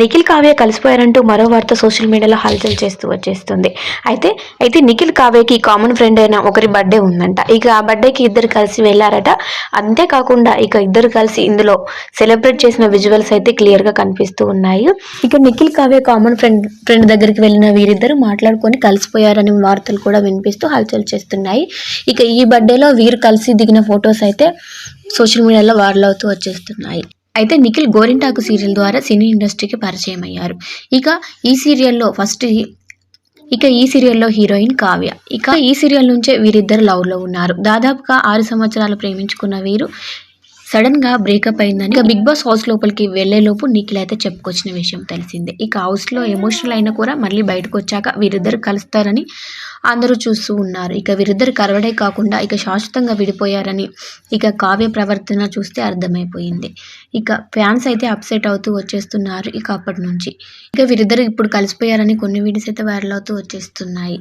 నిఖిల్ కావ్య కలిసిపోయారంటూ మరో వార్త సోషల్ మీడియాలో హల్చల్ చేస్తూ వచ్చేస్తుంది. అయితే అయితే నిఖిల్ కావ్యకి కామన్ ఫ్రెండ్ అయిన ఒకరి బర్త్డే ఉందంట. ఇక ఆ బర్త్డేకి ఇద్దరు కలిసి వెళ్ళారట. అంతేకాకుండా ఇక ఇద్దరు కలిసి ఇందులో సెలబ్రేట్ చేసిన విజువల్స్ అయితే క్లియర్గా కనిపిస్తూ ఉన్నాయి. ఇక Nikhil Kavya common friend friend దగ్గరికి వెళ్ళిన వీరిద్దరు మాట్లాడుకొని కలిసిపోయారనే వార్తలు కూడా వినిపిస్తూ హల్చల్ చేస్తున్నాయి. ఇక ఈ బర్త్డేలో వీరు కలిసి దిగిన ఫొటోస్ అయితే సోషల్ మీడియాలో వైరల్ అవుతూ వచ్చేస్తున్నాయి. అయితే నిఖిల్ గోరింటాకు సీరియల్ ద్వారా సినీ ఇండస్ట్రీకి పరిచయం అయ్యారు. ఇక ఈ సీరియల్లో ఫస్ట్ ఇక ఈ సీరియల్లో హీరోయిన్ కావ్య. ఇక ఈ సీరియల్ నుంచే వీరిద్దరు లవ్లో ఉన్నారు. దాదాపుగా ఆరు సంవత్సరాలు ప్రేమించుకున్న వీరు సడన్గా బ్రేకప్ అయిందని ఇక బిగ్ బాస్ హౌస్ లోపలికి వెళ్ళేలోపు నిఖిల్ అయితే చెప్పుకొచ్చిన విషయం తెలిసిందే. ఇక హౌస్లో ఎమోషనల్ అయినా కూడా మళ్ళీ బయటకు వచ్చాక వీరిద్దరు కలుస్తారని అందరూ చూస్తూ ఉన్నారు. ఇక వీరిద్దరు కలవడే కాకుండా ఇక శాశ్వతంగా విడిపోయారని ఇక కావ్య ప్రవర్తన చూస్తే అర్థమైపోయింది. ఇక ఫ్యాన్స్ అయితే అప్సెట్ అవుతూ వచ్చేస్తున్నారు ఇక అప్పటి నుంచి. ఇక వీరిద్దరు ఇప్పుడు కలిసిపోయారని కొన్ని వీడియోస్ అయితే వైరల్ అవుతూ వచ్చేస్తున్నాయి.